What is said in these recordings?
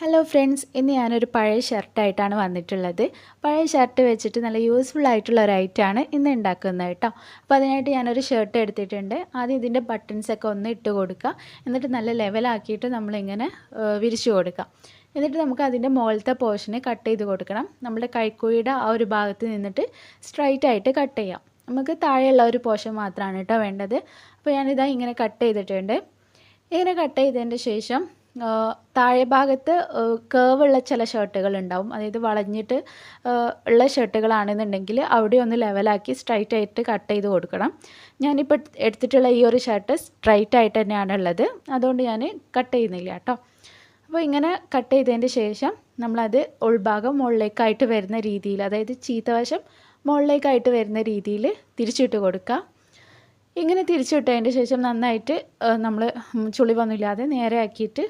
Hello friends ഇന്ന് ഞാനൊരു പഴയ ഷർട്ടായിട്ടാണ് വന്നിട്ടുള്ളത്. പഴയ ഷർട്ട് വെച്ചിട്ട് നല്ല യൂസ്ഫുൾ ആയിട്ടുള്ള ഒരു ഐറ്റമാണ് ഇന്ന് ഉണ്ടാക്കുന്നത് കേട്ടോ. അപ്പോൾ അതിനായിട്ട് ഞാനൊരു ഷർട്ട് എടുത്തിട്ടുണ്ട്. ആദ്യം ഇതിന്റെ ബട്ടൺസൊക്കെ ഒന്ന് ഇട്ട് കൊടുക്കുക. എന്നിട്ട് നല്ല ലെവലാക്കിയിട്ട് നമ്മളിങ്ങനെ വിരിച്ചു കൊടുക്കാം എന്നിട്ട് നമുക്ക് അതിന്റെ മുകളിലത്തെ പോർഷന് കട്ട് ചെയ്ത് കൊടുക്കണം. നമ്മുടെ കൈക്കുഴിയുടെ ആ ഒരു ഭാഗത്ത് നിന്നിട്ട് സ്ട്രൈറ്റ് ആയിട്ട് കട്ട് ചെയ്യാം. നമുക്ക് താഴെയുള്ള ഒരു പോർഷൻ മാത്രമാണ് കേട്ടോ വേണ്ടത്. അപ്പോൾ ഞാനിതാ ഇങ്ങനെ കട്ട് ചെയ്തിട്ടുണ്ട്. ഇങ്ങനെ കട്ട് ചെയ്തതിന്റെ ശേഷം താഴെ ഭാഗത്ത് കേവ് ഉള്ള ചില ഷർട്ടുകൾ ഉണ്ടാവും. അതായത് വളഞ്ഞിട്ട് ഉള്ള ഷർട്ടുകളാണെന്നുണ്ടെങ്കിൽ അവിടെ ഒന്ന് ലെവലാക്കി സ്ട്രൈറ്റ് ആയിട്ട് കട്ട് ചെയ്ത് കൊടുക്കണം. ഞാനിപ്പോൾ എടുത്തിട്ടുള്ള ഈ ഒരു ഷർട്ട് സ്ട്രൈറ്റ് ആയിട്ട് തന്നെയാണ് ഉള്ളത്. അതുകൊണ്ട് ഞാൻ കട്ട് ചെയ്യുന്നില്ല കേട്ടോ. അപ്പോൾ ഇങ്ങനെ കട്ട് ചെയ്തതിന്റെ ശേഷം നമ്മളത് ഉൾഭാഗം മുകളിലേക്കായിട്ട് വരുന്ന രീതിയിൽ അതായത് ചീത്തവശം മുകളിലേക്കായിട്ട് വരുന്ന രീതിയിൽ തിരിച്ചിട്ട് കൊടുക്കുക. ഇങ്ങനെ തിരിച്ചിട്ടതിന്റെ ശേഷം നന്നായിട്ട് നമ്മൾ ചുളിവൊന്നുമില്ലാതെ നേരെ ആക്കിയിട്ട്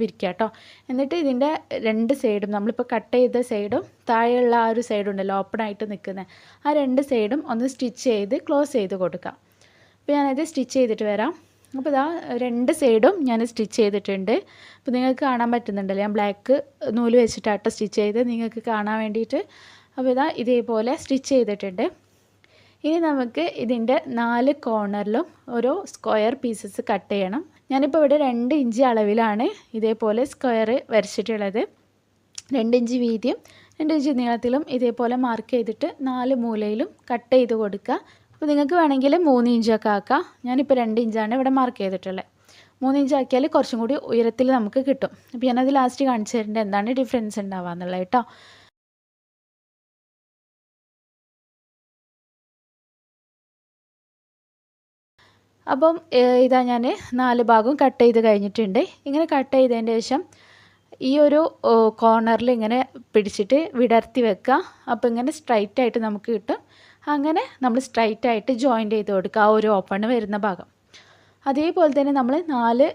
വിരിക്കുക കേട്ടോ എന്നിട്ട് ഇതിന്റെ രണ്ട് സൈഡും നമ്മളിപ്പോൾ കട്ട് ചെയ്ത സൈഡും താഴെയുള്ള ആ ഒരു സൈഡ് ഉണ്ടല്ലോ ഓപ്പൺ ആയിട്ട് നിൽക്കുന്നത് ആ രണ്ട് സൈഡും ഒന്ന് സ്റ്റിച്ച് ചെയ്ത് ക്ലോസ് ചെയ്ത് കൊടുക്കാം. അപ്പോൾ ഞാനത് സ്റ്റിച്ച് ചെയ്തിട്ട് വരാം. അപ്പോൾ ഇതാ രണ്ട് സൈഡും ഞാൻ സ്റ്റിച്ച് ചെയ്തിട്ടുണ്ട്. അപ്പോൾ നിങ്ങൾക്ക് കാണാൻ പറ്റുന്നുണ്ടല്ലോ ഞാൻ ബ്ലാക്ക് നൂൽ വെച്ചിട്ടാട്ടോ സ്റ്റിച്ച് ചെയ്ത് നിങ്ങൾക്ക് കാണാൻ വേണ്ടിയിട്ട്. അപ്പോൾ ഇതാ ഇതേപോലെ സ്റ്റിച്ച് ചെയ്തിട്ടുണ്ട്. ഇനി നമുക്ക് ഇതിന്റെ നാല് കോർണറിലും ഓരോ സ്ക്വയർ പീസസ് കട്ട് ചെയ്യണം. ഞാനിപ്പോൾ ഇവിടെ രണ്ട് ഇഞ്ച് അളവിലാണ് ഇതേപോലെ സ്ക്വയർ വരച്ചിട്ടുള്ളത്. രണ്ട് ഇഞ്ച് വീതിയും രണ്ട് ഇഞ്ച് നീളത്തിലും ഇതേപോലെ മാർക്ക് ചെയ്തിട്ട് നാല് മൂലയിലും കട്ട് ചെയ്ത് കൊടുക്കുക. അപ്പോൾ നിങ്ങൾക്ക് വേണമെങ്കിൽ മൂന്ന് ഇഞ്ചൊക്കെ ആക്കാം. ഞാനിപ്പോൾ രണ്ട് ഇഞ്ചാണ് ഇവിടെ മാർക്ക് ചെയ്തിട്ടുള്ളത്. മൂന്ന് ഇഞ്ച് ആക്കിയാൽ കുറച്ചും കൂടി ഉയരത്തിൽ നമുക്ക് കിട്ടും. അപ്പോൾ ഞാനത് ലാസ്റ്റ് കാണിച്ചു തരേണ്ടത് എന്താണ് ഡിഫറൻസ് ഉണ്ടാവുക എന്നുള്ളത് കേട്ടോ അപ്പം ഇതാ ഞാൻ നാല് ഭാഗവും കട്ട് ചെയ്ത് കഴിഞ്ഞിട്ടുണ്ട്. ഇങ്ങനെ കട്ട് ചെയ്തതിന്റെ ശേഷം ഈ ഒരു കോർണറിൽ ഇങ്ങനെ പിടിച്ചിട്ട് വിടർത്തി വെക്കുക അപ്പോൾ ഇങ്ങനെ സ്ട്രൈറ്റ് ആയിട്ട് നമുക്ക് കിട്ടും. അങ്ങനെ നമ്മൾ സ്ട്രൈറ്റ് ആയിട്ട് ജോയിന്റ് ചെയ്ത് കൊടുക്കുക ആ ഒരു ഓപ്പൺ വരുന്ന ഭാഗം. അതേപോലെ തന്നെ നമ്മൾ നാല്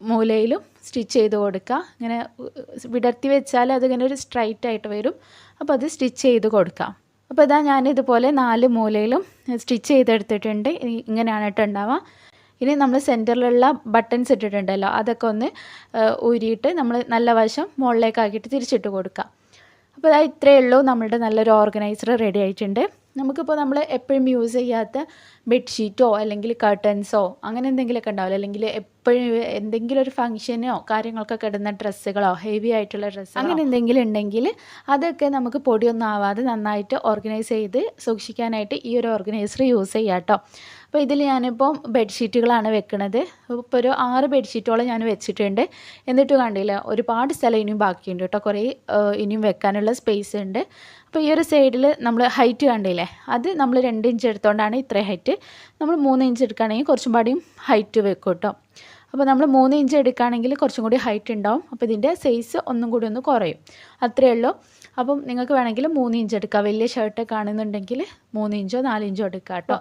മൂലയിലും സ്റ്റിച്ച് ചെയ്ത് കൊടുക്കുക ഇങ്ങനെ വിടർത്തി വെച്ചാൽ അതിങ്ങനെ ഒരു സ്ട്രൈറ്റ് ആയിട്ട് വരും. അപ്പോൾ അത് സ്റ്റിച്ച് ചെയ്ത് കൊടുക്കാം. അപ്പോൾ ഇതാ ഞാൻ ഇതുപോലെ നാല് മൂലയിലും സ്റ്റിച്ച് ചെയ്തെടുത്തിട്ടുണ്ട്. ഇങ്ങനെയാണ് കേട്ടോ ഉണ്ടാവുക. ഇനി നമ്മൾ സെന്ററിലുള്ള ബട്ടൺസ് ഇട്ടിട്ടുണ്ടല്ലോ അതൊക്കെ ഒന്ന് ഊരിയിട്ട് നമ്മൾ നല്ല വശം മുകളിലേക്കാക്കിയിട്ട് തിരിച്ചിട്ട് കൊടുക്കുക. അപ്പോൾ ഇതാ ഇത്രയേ ഉള്ളൂ. നമ്മളുടെ നല്ലൊരു ഓർഗനൈസർ റെഡി ആയിട്ടുണ്ട്. നമുക്കിപ്പോൾ നമ്മൾ എപ്പോഴും യൂസ് ചെയ്യാത്ത ബെഡ്ഷീറ്റോ അല്ലെങ്കിൽ കർട്ടൻസോ അങ്ങനെ എന്തെങ്കിലുമൊക്കെ ഉണ്ടാവില്ല? അല്ലെങ്കിൽ എപ്പോഴും എന്തെങ്കിലും ഒരു ഫംഗ്ഷനോ കാര്യങ്ങൾക്കൊക്കെ കിടന്ന ഡ്രസ്സുകളോ ഹെവി ആയിട്ടുള്ള ഡ്രസ്സ് അങ്ങനെ എന്തെങ്കിലും ഉണ്ടെങ്കിൽ അതൊക്കെ നമുക്ക് പൊടിയൊന്നും ആവാതെ നന്നായിട്ട് ഓർഗനൈസ് ചെയ്ത് സൂക്ഷിക്കാനായിട്ട് ഈ ഒരു ഓർഗനൈസർ യൂസ് ചെയ്യാം കേട്ടോ അപ്പോൾ ഇതിൽ ഞാനിപ്പോൾ ബെഡ്ഷീറ്റുകളാണ് വെക്കുന്നത് ഇപ്പോൾ ഒരു ആറ് ബെഡ്ഷീറ്റോളം ഞാൻ വെച്ചിട്ടുണ്ട്. എന്നിട്ട് കണ്ടില്ല ഒരുപാട് സ്ഥലം ഇനിയും ബാക്കിയുണ്ട് കേട്ടോ. കുറേ ഇനിയും വെക്കാനുള്ള സ്പേസ് ഉണ്ട്. അപ്പോൾ ഈ ഒരു സൈഡിൽ നമ്മൾ ഹൈറ്റ് കണ്ടില്ലേ അത് നമ്മൾ രണ്ട് ഇഞ്ച് എടുത്തുകൊണ്ടാണ് ഇത്ര ഹൈറ്റ് നമ്മൾ മൂന്ന് ഇഞ്ച് എടുക്കുകയാണെങ്കിൽ കുറച്ചും പാടിയും ഹൈറ്റ് വെക്കും കേട്ടോ. അപ്പോൾ നമ്മൾ മൂന്ന് ഇഞ്ച് എടുക്കുകയാണെങ്കിൽ കുറച്ചും കൂടി ഹൈറ്റ് ഉണ്ടാവും. അപ്പോൾ ഇതിന്റെ സൈസ് ഒന്നും കൂടി ഒന്ന് കുറയും. അത്രയേ ഉള്ളൂ. അപ്പം നിങ്ങൾക്ക് വേണമെങ്കിൽ മൂന്ന് ഇഞ്ച് എടുക്കാം. വലിയ ഷർട്ടൊക്കെ ആണെന്നുണ്ടെങ്കിൽ മൂന്ന് ഇഞ്ചോ നാല് ഇഞ്ചോ എടുക്കാം കേട്ടോ.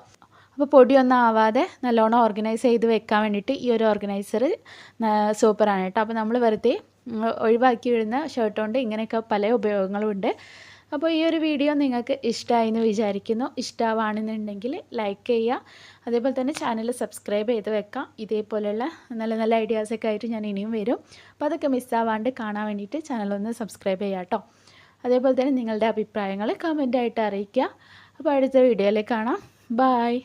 അപ്പോൾ പൊടിയൊന്നും ആവാതെ നല്ലോണം ഓർഗനൈസ് ചെയ്ത് വെക്കാൻ വേണ്ടിയിട്ട് ഈ ഒരു ഓർഗനൈസർ സൂപ്പറാണ് കേട്ടോ. അപ്പോൾ നമ്മൾ വെറുതെ ഒഴിവാക്കി വിടുന്ന ഷർട്ട് കൊണ്ട് ഇങ്ങനെയൊക്കെ പല ഉപയോഗങ്ങളുണ്ട്. അപ്പോൾ ഈ ഒരു വീഡിയോ നിങ്ങൾക്ക് ഇഷ്ടമായി എന്ന് വിചാരിക്കുന്നു. ഇഷ്ടമാണെന്നുണ്ടെങ്കിൽ ലൈക്ക് ചെയ്യുക. അതേപോലെ തന്നെ ചാനൽ സബ്സ്ക്രൈബ് ചെയ്ത് വെക്കാം. ഇതേപോലെയുള്ള നല്ല നല്ല ഐഡിയാസൊക്കെ ആയിട്ട് ഞാൻ ഇനിയും വരും. അപ്പോൾ അതൊക്കെ മിസ്സാവാണ്ട് കാണാൻ വേണ്ടിയിട്ട് ചാനലൊന്ന് സബ്സ്ക്രൈബ് ചെയ്യാം കേട്ടോ. അതേപോലെ തന്നെ നിങ്ങളുടെ അഭിപ്രായങ്ങൾ കമന്റായിട്ട് അറിയിക്കുക. അപ്പോൾ അടുത്ത വീഡിയോയിൽ കാണാം. ബായ്